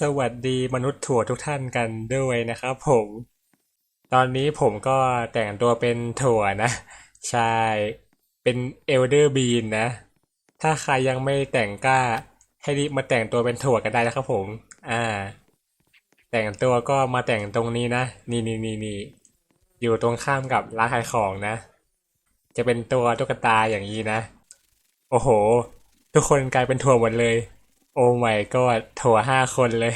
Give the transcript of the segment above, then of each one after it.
สวัสดีมนุษย์ถั่วทุกท่านกันด้วยนะครับผม ตอนนี้ผมก็แต่งตัวเป็นถั่วนะ ใช่ เป็นเอลเดอร์บีนนะ ถ้าใครยังไม่แต่งกล้าให้รีบมาแต่งตัวเป็นถั่วกันได้นะครับผม อ่า แต่งตัวก็มาแต่งตรงนี้นะ นี่นี่นี่นี่อยู่ตรงข้ามกับร้านขายของนะ จะเป็นตัวตุ๊กตาอย่างนี้นะ โอ้โห ทุกคนกลายเป็นถั่วหมดเลย โอ้ my god ถั่วห้าคนเลย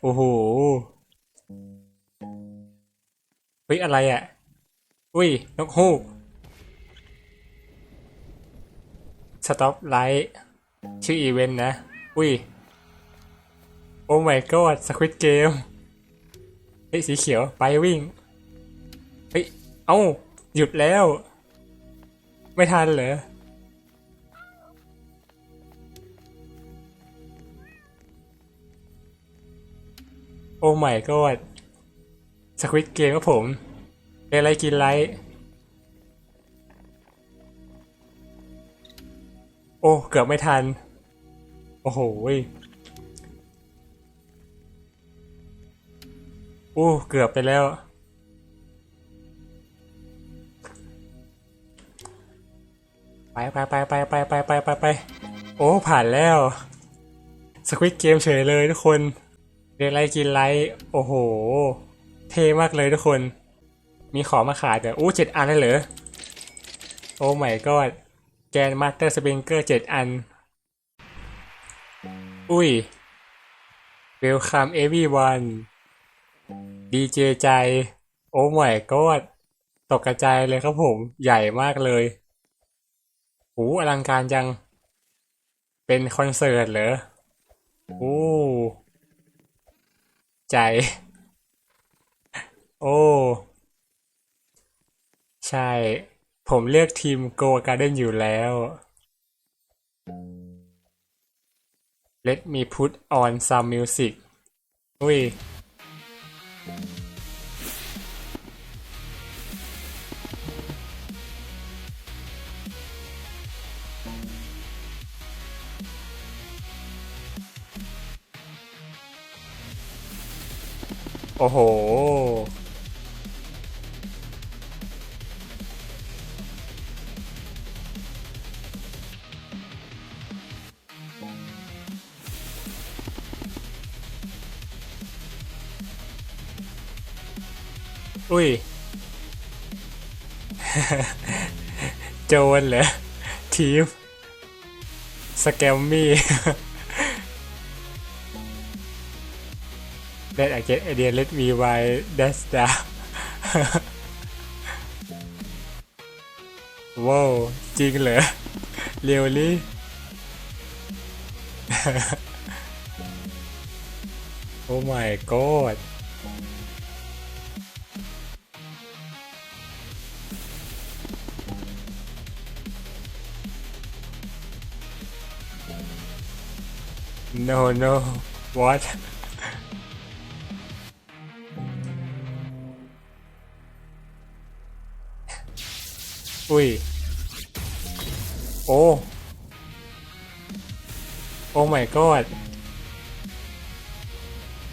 โอ้โหเฮ้ยอะไรอะ อุ้ย นกฮูก สต็อปไลท์ ชื่ออีเวนต์นะ อุ้ย โอ้ my god สควิตเกม เฮ้ย สีเขียว ไปวิ่ง เฮ้ย เอ้า หยุดแล้ว ไม่ทันเหรอ โอ้ my god สควิตเกมครับผมเป็นอะไรกินไรโอ้ เกือบไม่ทัน โอ้โหโอ้ เกือบไปแล้ว ไปไปไปไปไปไปไปไปไปโอ้ ผ่านแล้ว สควิตเกมเฉยเลยทุกคน เรียนไรกินไรโอ้โห เท่มากเลยทุกคน มีของมาขายแต่อู้เจ็ดอันเลยเหรอ โอ้ my god แกนมาสเตอร์สปริงเกอร์เจ็ดอัน อุ้ย welcome everyone ดีเจใจ โอ้ my god ตกกระจายเลยครับผมใหญ่มากเลยโอ้อลังการจัง เป็นคอนเสิร์ตเหรอโอ้ ใจ โอ้ ใช่ ผมเลือกทีมโกการ์เด้นอยู่แล้ว Let me put on some music อุ้ย โอ้โห อุ้ย โจรเหรอทีม สแกมมี่ That I get idea let me why that's the ว้าวจริงเหรอเรียวลี่โอ้ my god โ no no what อุ้ย โอ้ โอ้ my god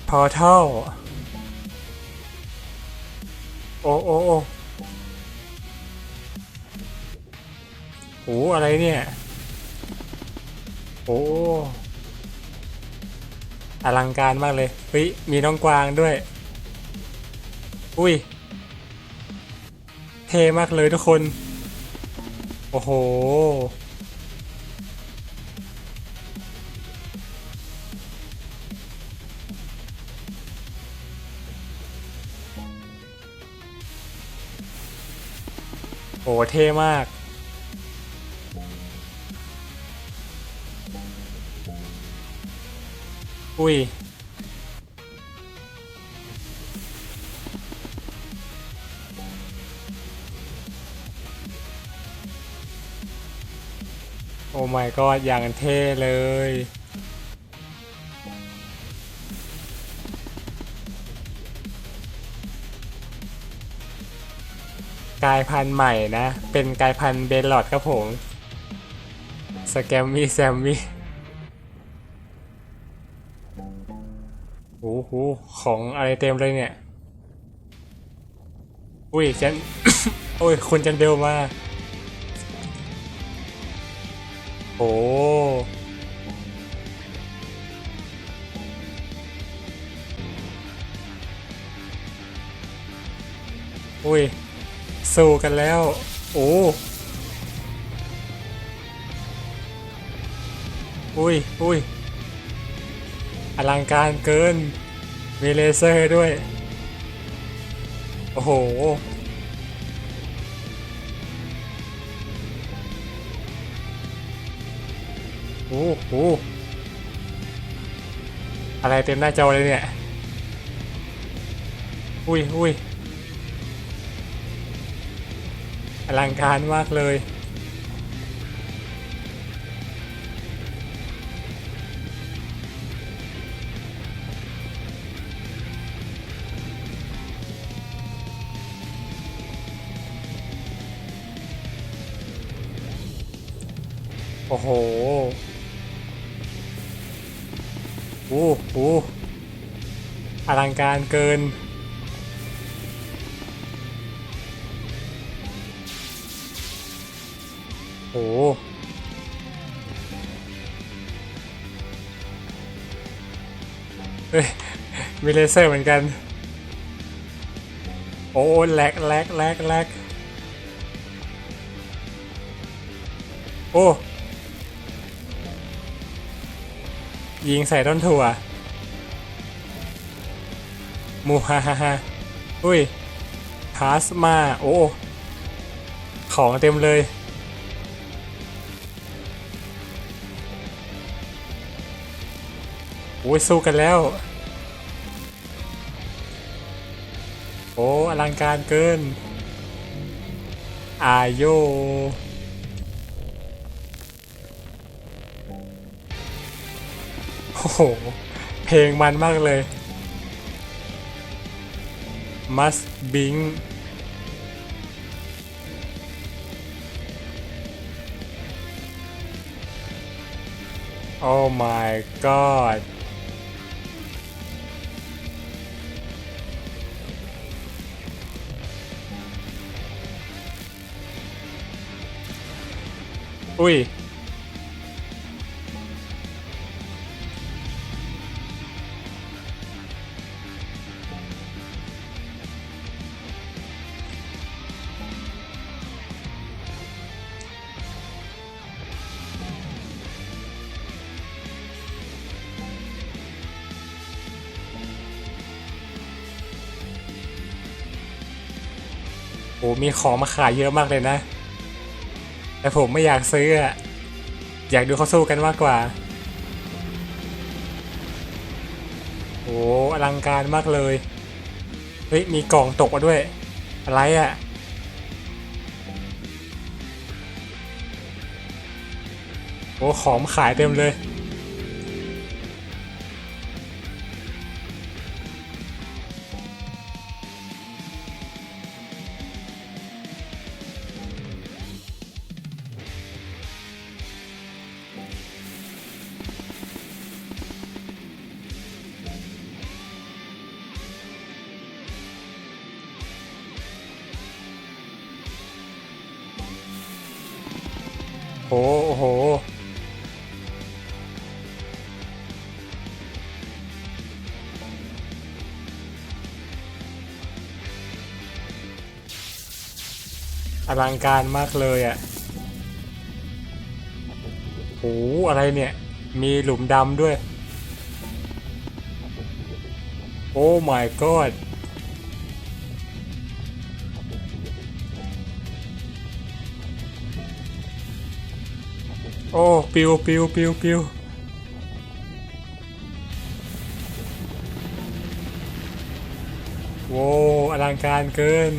พอเท่า โอ้โอ้โอ้โหอะไรเนี่ย โอ้ อลังการมากเลยเฮ้ยมีน้องกวางด้วย อุ้ย เท่มากเลยทุกคน โอ้โห โอ้เท่มาก อุ้ย my god อย่างเท่เลยกลายพันธุ์ใหม่นะ เป็นกลายพันธุ์เบลลอดครับผมสแกมมี่แซมมี่โอ้โหของอะไรเต็มเลยเนี่ย อุ้ยจัน โอ้ย คุณจันเบลมา อ้อุ้ย สู้กันแล้ว โอ้อุ้ยอุ้ยอลังการเกินมีเลเซอร์ด้วย โอ้โห อ้โหอะไรเต็มหน้าจอเลยเนี่ย อุ้ยอุ้ยอลังการมากเลยโอ้โห โอ้โหอลังการเกิน โอ้โหเฮ้ย มีเลเซอร์เหมือนกัน โอ้แลกแลกแลกแลกโอ้ ยิงใส่ต้นถั่วมูฮ่าฮ่าฮาอุ้ยพาสมา โอ้ ของเต็มเลย โอ้ยสู้กันแล้ว โอ้ อลังการเกิน อาโย โอ้โห เพลงมันมากเลย must bing โอ้ my god อุ้ย อ้มีของมาขายเยอะมากเลยนะ แต่ผมไม่อยากซื้ออะอยากดูเขาสู้กันมากกว่า โอ้อลังการมากเลย เฮ้ย มีกล่องตกมาด้วย อะไรอะ่ะโอ้ของขายเต็มเลย โอ้โห อลังการมากเลยอะ่ะโอ้อะไรเนี่ย มีหลุมดำด้วย โอ้ my god โอ้ปิวปิวปิวปิวโว้อลังการเกิน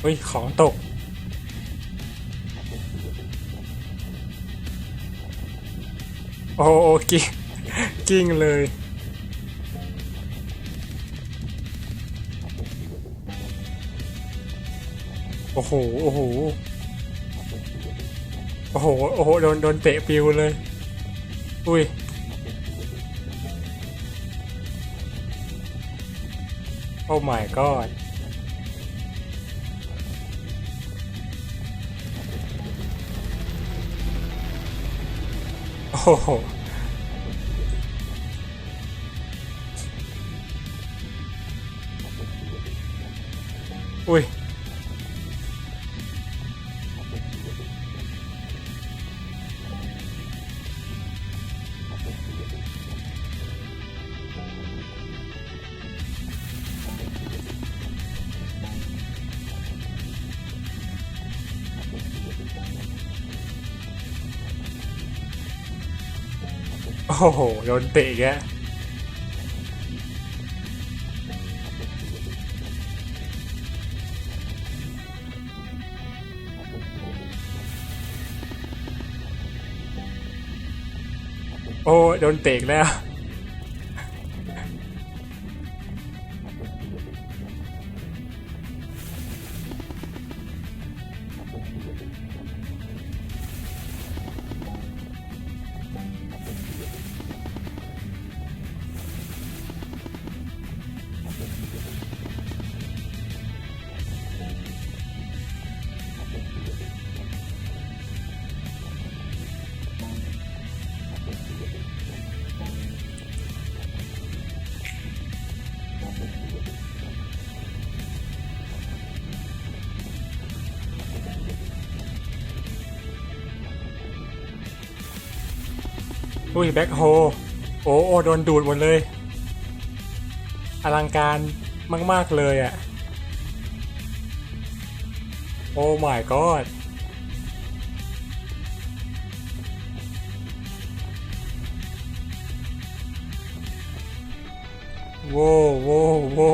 เฮ้ย ของตก โอ้โอกิ้งกิ้งเลยโอ้โห โอ้โห โอ้โห โอ้โห โดน โดนเตะปิวเลย อุ้ย โอ้ my god โอ้โหอุ้ย อ้โห โดนเตะแกโอ้ โดนเตะอีกแล้ว อุ้ยแบ็คโฮโอ้โอ้โดนดูดหมดเลย อลังการมาก ๆ เลยอะ่ะ โอ้ my god ว้วว้วว้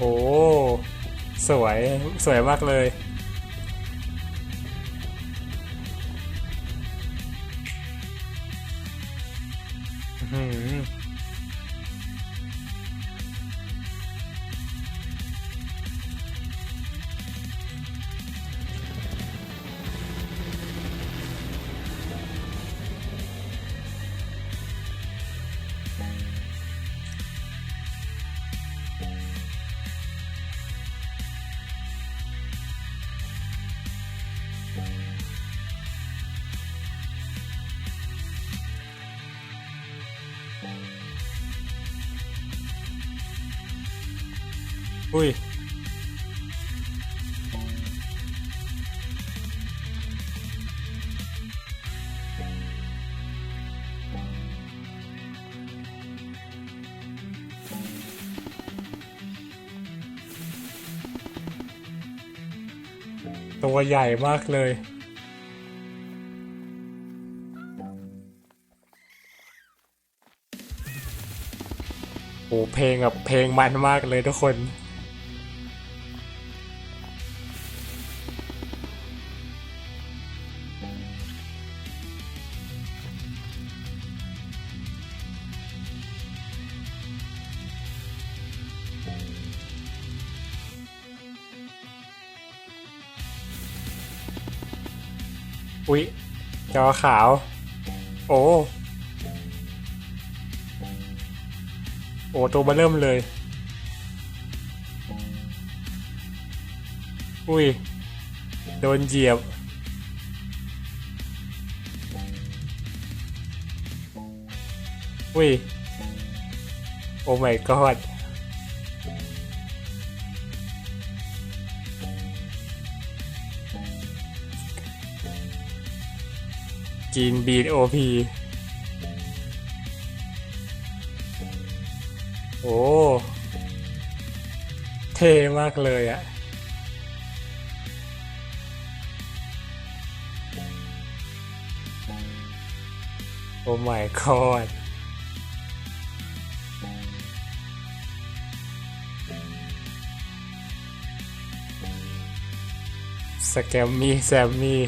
โอ้ สวย สวยมากเลย อุ้ยตัวใหญ่มากเลยโอ้เพลงแบบเพลงมันมากเลยทุกคน อุ๊ยจอขาว โอ้โอ้ตัวมาเริ่มเลย อุ้ย โดนเหยียบ อุ้ย โอ้ my god จีนบีโอพีโอ้ เท่มากเลยอะโอ้ my god สแกมมี่แซมมี่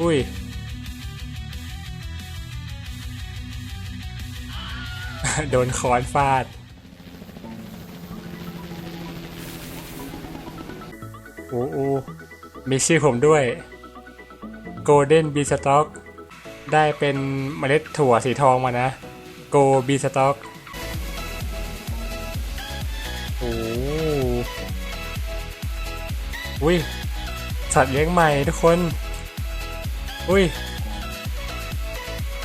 อุ้ย โดนค้อนฟาด โอ้โอมีชื่อผมด้วย Golden b e Stock ได้เป็นเมล็ดถั่วสีทองมานะ Go b e Stock โอ้อุ้ยสัตว์เลี้ยงใหม่ทุกคน อุ้ย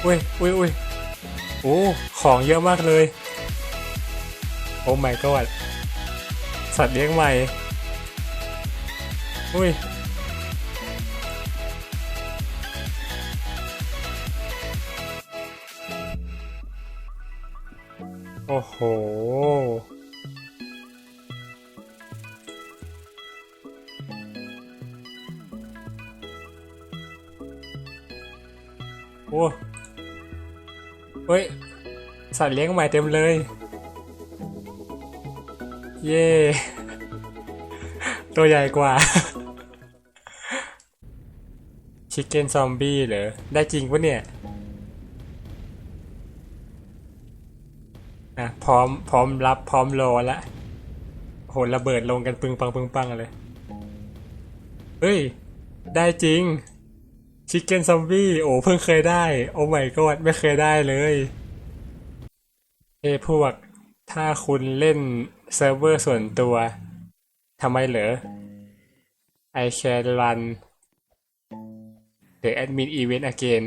อุ้ยอุ้ยอุ้ยโอ้ ของเยอะมากเลย โอ้ my god สัตว์เลี้ยงใหม่ อุ้ย โอ้โห อ้เฮ้ย สัตว์เลี้ยงใหม่เต็มเลย เย่ตัวใหญ่กว่า ชิคเก้นซอมบี้เหรอ ได้จริงปะเนี่ย อะ พร้อม พร้อมรับ พร้อมรอละโหระเบิดลงกันปึงปังปึงปังเลย เฮ้ย ได้จริง ชิคเก้นซอมบี้โอ้เพิ่งเคยได้ โอ้ไม่ก็ไม่เคยได้เลยเอ้พวก ถ้าคุณเล่นเซิร์ฟเวอร์ส่วนตัวทำไมเหรอ I can run the admin event again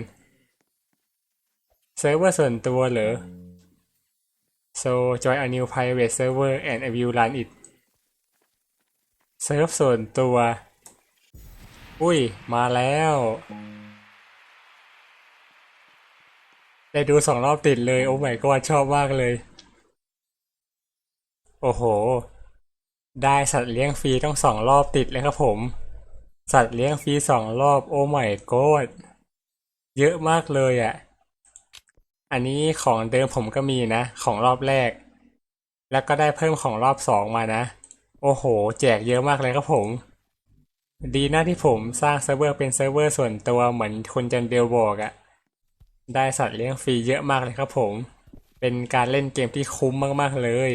เซิร์ฟเวอร์ส่วนตัวเหรอ so join a new private server and I will run it เซิร์ฟส่วนตัว อุ้ย มาแล้ว ได้ดูสองรอบติดเลย โอ้ my god ชอบมากเลย โอ้โห ได้สัตว์เลี้ยงฟรีต้องสองรอบติดเลยครับผม สัตว์เลี้ยงฟรีสองรอบ โอ้ my god เยอะมากเลยอะ่ะ อันนี้ของเดิมผมก็มีนะ ของรอบแรก แล้วก็ได้เพิ่มของรอบสองมานะ โอ้โห แจกเยอะมากเลยครับผม ดีนะที่ผมสร้างเซิร์ฟเวอร์เป็นเซิร์ฟเวอร์ส่วนตัวเหมือนคุณจันเบลบอกอะ ได้สัตว์เลี้ยงฟรีเยอะมากเลยครับผม เป็นการเล่นเกมที่คุ้มมากๆเลย